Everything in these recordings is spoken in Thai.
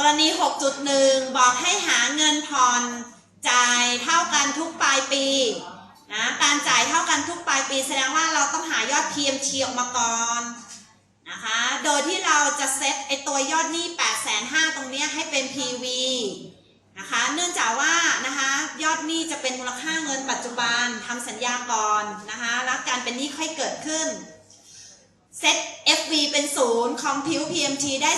กรณี 6.1 บอกให้หาเงินผ่อนจ่ายเท่ากันทุกปลายปีนะการจ่ายเท่ากันทุกปลายปีแสดงว่าเราต้องหายอด PMT ออกมาก่อนนะคะ โดยที่เราจะเซตไอตัวยอดหนี้8,500ตรงเนี้ยให้เป็น PV นะคะ เนื่องจากว่านะคะยอดหนี้จะเป็นมูลค่าเงินปัจจุบันทำสัญญาก่อนนะคะ แล้วการเป็นหนี้ค่อยเกิดขึ้น เซต FV เป็นศูนย์คอมพิว PMT ได้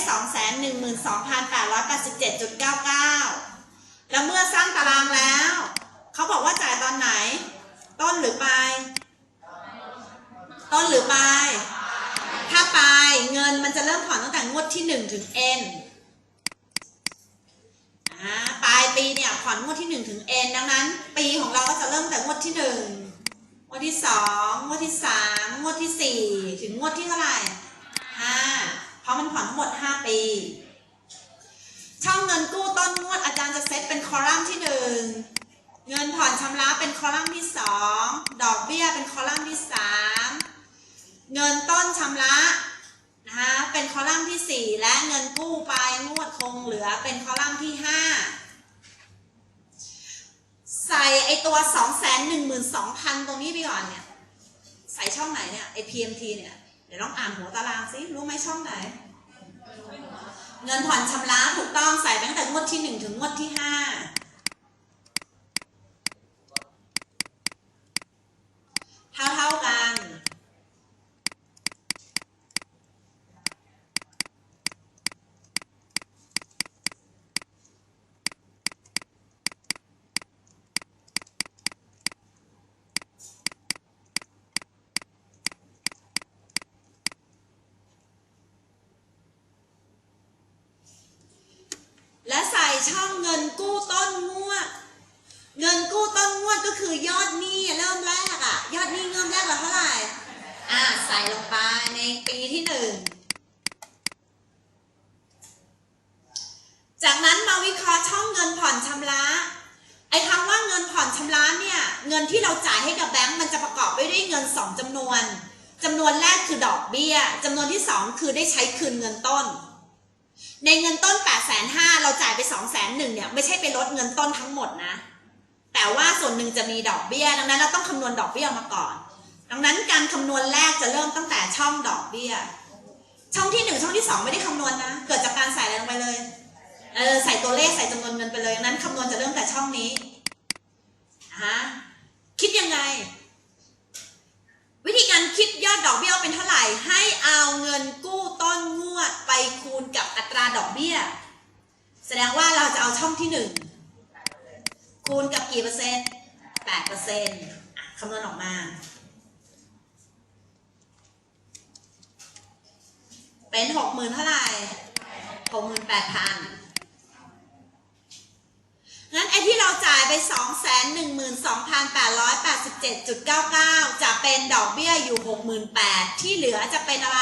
212,887.99 แล้วเมื่อสร้างตารางแล้ว เขาบอกว่าจ่ายตอนไหน ต้นหรือปลาย ต้นหรือปลาย ถ้าปลายเงินมันจะเริ่มผ่อนตั้งแต่งวดที่ 1 ถึง N ปลายปีเนี่ยผ่อนงวดที่ 1 ถึง N ดังนั้น ปีของเราก็จะเริ่มแต่งวดที่ 1 งวดที่สองงวดที่สามงวดที่สี่ถึงงวดที่เท่าไหร่ห้าเพราะมันผ่อนทั้งหมดห้าปีช่องเงินกู้ต้นงวดอาจารย์จะเซตเป็นคอลัมน์ที่หนึ่งเงินผ่อนชำระเป็นคอลัมน์ที่สองดอกเบี้ยเป็นคอลัมน์ที่สามเงินต้นชำระนะคะเป็นคอลัมน์ที่สี่และเงินกู้ปลายงวดคงเหลือเป็นคอลัมน์ที่ห้า ใส่ไอตัวสองแสนหนึ่งหมื่นสองพันตรงนี้ไปก่อนเนี่ย ใส่ช่องไหนเนี่ยไอ PMT เนี่ย เดี๋ยวลองอ่านหัวตารางสิรู้ไหมช่องไหน เงินผ่อนชำระถูกต้องใส่ตั้งแต่งวดที่หนึ่งถึงงวดที่ห้าเท่าเท่าๆกัน และใส่ ช่องเงินกู้ต้นงวด เงินกู้ต้นงวดก็คือยอดหนี้เริ่มแรกอะยอดหนี้เริ่มแรกเราเท่าไหร่อ่าใส่ลงไปในปีที่หนึ่งจากนั้นมาวิเคราะห์ช่องเงินผ่อนชำระ ไอ้คำว่าเงินผ่อนชำระเนี่ย เงินที่เราจ่ายให้กับแบงก์มันจะประกอบไปด้วยเงินสองจำนวนจำนวนแรกคือดอกเบี้ยจำนวนที่สองคือได้ใช้คืนเงินต้น ในเงินต้น8 5 0 0 0เราจ่ายไป2 1 0 0 0เนี่ยไม่ใช่ไปลดเงินต้นทั้งหมดนะ แต่ว่าส่วนหนึ่งจะมีดอกเบี้ย ดังนั้นเราต้องคำนวณดอกเบี้ยมาก่อน ดังนั้นการคำนวณแรกจะเริ่มตั้งแต่ช่องดอกเบี้ย ช่องที่หนึ่งช่องที่สองไม่ได้คำนวณนะ เกิดจากการใส่อะไรลงไปเลย เออใส่ตัวเลขใส่จำนวนเงินไปเลยดังนั้นคำนวณจะเริ่มแต่ช่องนี้ฮะคิดยังไง วิธีการคิดยอดดอกเบี้ยว่าเป็นเท่าไหร่ ให้เอาเงินกู้ต้นงวดไปคูณกับอัตราดอกเบี้ย แสดงว่าเราจะเอาช่องที่หนึ่งคูณกับกี่เปอร์เซ็นต์แปดเปอร์เซ็นต์คำนวณออกมา เป็นหกหมื่นเท่าไหร่หกหมื่นแปดพันงั้นไอ้ที่เราจ่ายไป 2 1 2 8 8 7 9 9 จะเป็นดอกเบี้ยอยู่ 68,000ที่เหลือจะเป็นอะไร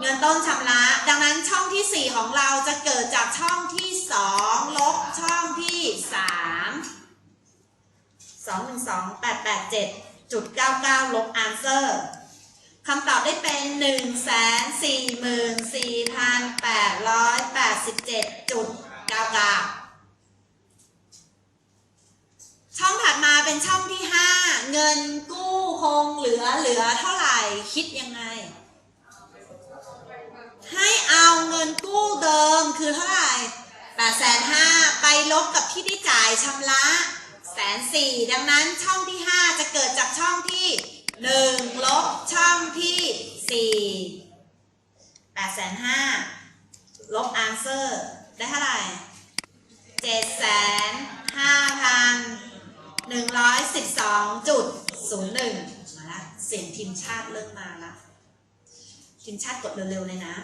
เงินต้นชำระ ดังนั้นช่องทีสี่4 ของเราจะเกิดจากช่องที่ 2 ลบช่องที่ 3 2 1 2 8 8 7จุด99 ลบ answer คำตอบได้เป็น 144,887จุด99ช่องถัดมาเป็นช่องที่ 5 เงินกู้คงเหลือเหลือเท่าไหร่คิดยังไง ให้เอาเงินกู้เดิมคือเท่าไหร่แปดแสนห้าไปลบกับที่ได้จ่ายชำระแสนสี่ดังนั้นช่องที่ 5 จะเกิดจากช่องที่ 4 8แปดแสนห้าลบ answer ได้เท่าไหร่7แสนห้าพันหนึ่งร้อยสิบสองจุดศูนย์หนึ่งมาละเสียงทีมชาติเริ่มมาละทีมชาติกดเร็วๆเลยนะ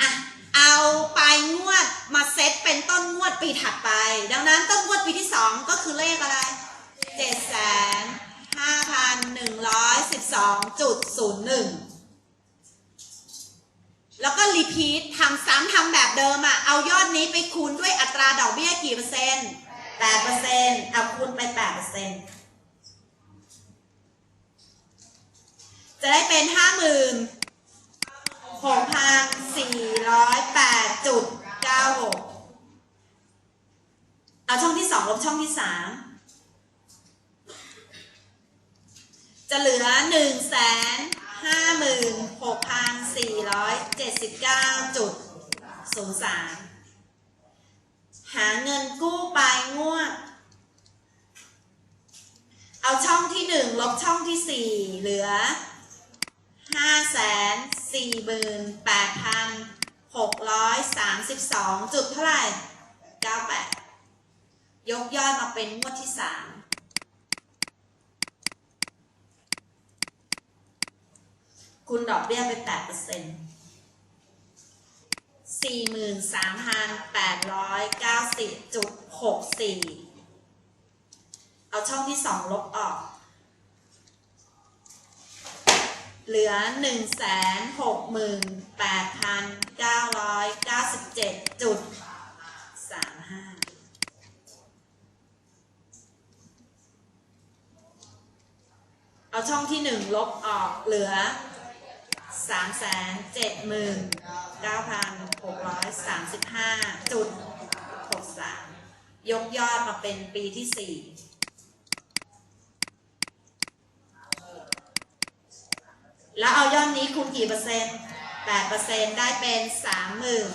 อะเอาปลายงวดมาเซตเป็นต้นงวดปีถัดไป ดังนั้นต้นงวดปีที่สองก็คือเลขอะไรเจ็ดแสนห้าพันหนึ่งร้อยสิบสองจุดศูนย์หนึ่ง แล้วก็รีพีททำซ้ำทำแบบเดิมอะเอายอดนี้ไปคูณด้วยอัตราดอกเบี้ยกี่เปอร์เซ็นต์แปดเปอร์เซ็นต์เอาคูณไปแปดเปอร์เซ็นต์จะได้เป็นห้าหมื่นหกพันสี่ร้อยแปดจุดเก้าหกเอาช่องที่สองลบช่องที่สามจะเหลือหนึ่งแสน ห้าหมื่นหกพันสี่ร้อยเจ็ดสิบเก้าจุดศูนย์สามหาเงินกู้ปลายงวด เอาช่องที่หนึ่งลบช่องที่สี่เหลือห้าแสนสี่หมื่นแปดพันหกร้อยสามสิบสองจุดเท่าไหร่เก้าแปดยกยอดมาเป็นงวดที่สาม คุณดอกเบี้ยไปแปดเปอร์เซ็นต์สี่หมื่นสามพันแปดร้อยเก้าสิบจุดหกสี่เอาช่องที่สองลบออก เหลือหนึ่งแสนหกหมื่นแปดพันเก้าร้อยเก้าสิบเจ็ดจุดสามห้าเอาช่องที่หนึ่งลบออกเหลือ สามแสนเจ็ดหมื่นเก้าพันหกร้อยสามสิบห้าจุดหกสามยกยอดมาเป็นปีที่สี่แล้วเอายอดนี้คูณกี่เปอร์เซ็นต์แปดเปอร์เซ็นต์ได้เป็นสามหมื่น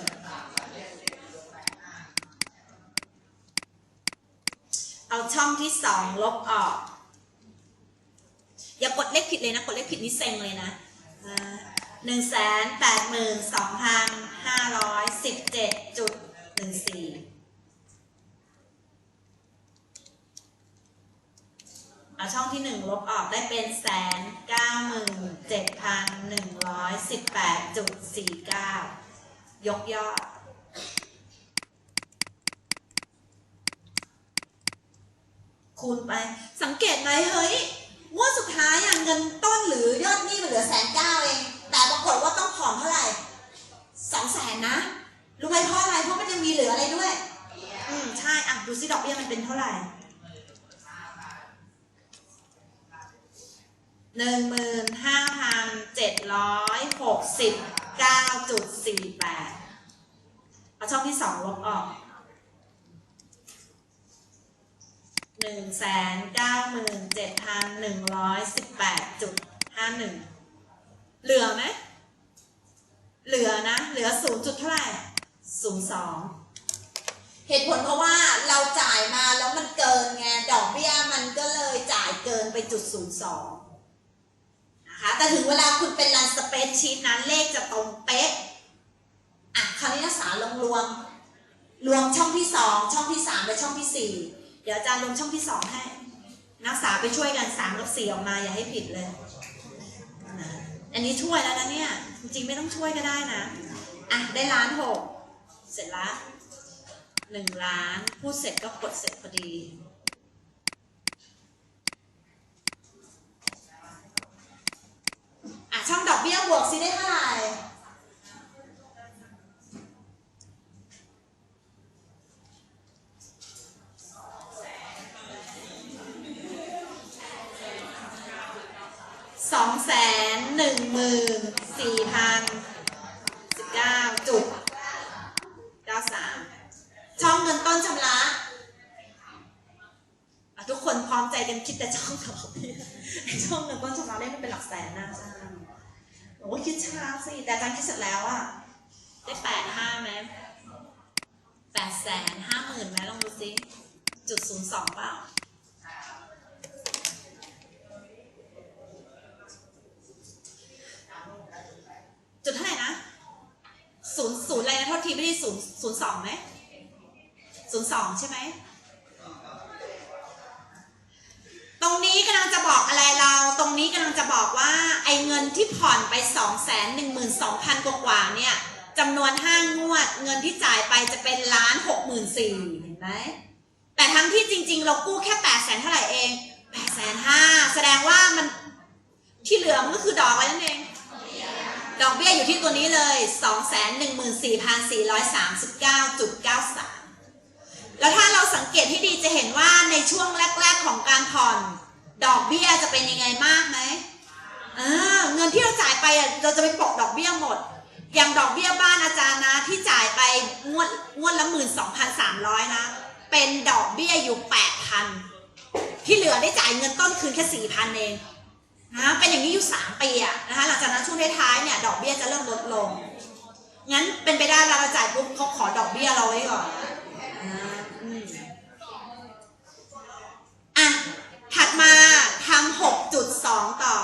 เอาช่องที่สองลบออก อย่ากดเลขผิดเลยนะ กดเลขผิดนี่เซ็งเลยนะ หนึ่งแสนแปดหมื่นสองพันห้าร้อยสิบเจ็ดจุดหนึ่งสี่เอาช่องที่หนึ่งลบออกได้เป็นแสนเก้าหมื่นเจ็ดพันหนึ่งร้อยสิบแปดจุดสี่เก้ายกยอดคูณไปสังเกตไหมเฮ้ยงวดสุด 15,769.48 เอาช่องที่ 2 ลบออก 1,97,118.51 เหลือไหมเหลือนะ เหลือ0จุดเท่าไหร่0.2เหตุผลเพราะว่าเราจ่ายมาแล้วมันเกินไงดอกเบี้ยมันก็เลยจ่ายเกินไปจุดศูนย์สอง แต่ถึงเวลาคุณเป็นรันสเปซชีตนะเลขจะตรงเป๊ะ อะคราวนี้นักศาลงรวม รวมช่องที่สองช่องที่สามและช่องที่สี่เดี๋ยวอาจารย์ลงช่องที่สองให้ นักศึกษาไปช่วยกันสามกับสี่ออกมาอย่าให้ผิดเลยอันนี้ช่วยแล้วนะเนี่ย จริงๆไม่ต้องช่วยก็ได้นะ อะ ได้ล้านหกเสร็จละหนึ่งล้าน พูดเสร็จก็กดเสร็จพอดี อะ ช่องดอกเบี้ยบวกซิได้เท่าไหร่สองแสนหนึ่งหมื่นสี่พันสิบเก้าจุดเก้าสามช่องเงินต้นชำระอะทุกคนพร้อมใจ กันคิดแต่ช่องดอกเบี้ยช่องเงินต้นชำระเลขมันเป็นหลักแสนนะอาจารย์โอ้คิดช้าสิแต่อาจารย์คิดเสร็จแล้วอะได้แปดห้าไหมแปดแสนห้าหมื่นไหมลองดูสิจุดศูนย์สองเปล่าจุดเท่าไหร่นะศูนย์ศูนย์อะไรนะโทษทีไม่ได้ศูนย์ศูนย์สองไหมศูนย์สองใช่ไหม ตรงนี้กำลังจะบ อกอะไรเราตรงนี้กำลังจะบอกว่าไอ้เงินที่ผ่อนไปสองแสนหนึ่งหมื่นสองพันกว่าเนี่ยจำนวนห้างวด เงินที่จ่ายไปจะเป็นล้านหกหมื่นสี่เห็นไหมแต่ทั้งที่จริง ๆ เรากู้แค่แปดแสนเท่าไหร่เองแปดแสนห้าแสดงว่ามันที่เหลือมันก็คือดอกอะไรนั่นเอง ดอกเบี้ยอยู่ที่ตัวนี้เลย214,439.93แล้วถ้าเราสังเกตให้ดีจะเห็นว่าในช่วงแรก ๆ ของการผ่อน ดอกเบี้ยจะเป็นยังไงมากไหมอ่าเงินที่เราจ่ายไปอะเราจะไปปกดอกเบี้ยหมด อย่างดอกเบี้ยบ้านอาจารย์นะที่จ่ายไปงวดงวดละหมื่นสองพันสามร้อยนะ เป็นดอกเบี้ยอยู่แปดพันที่เหลือได้จ่ายเงินต้นคืนแค่สี่พันเองนะเป็นอย่างนี้อยู่สามปีอะนะคะหลังจากนั้นช่วงท้ายๆเนี่ยดอกเบี้ยจะเริ่มลดลงงั้นเป็นไปได้เราจ่ายปุ๊บเขาขอดอกเบี้ยเราไว้ก่อน มาทำ6.2 ต่อ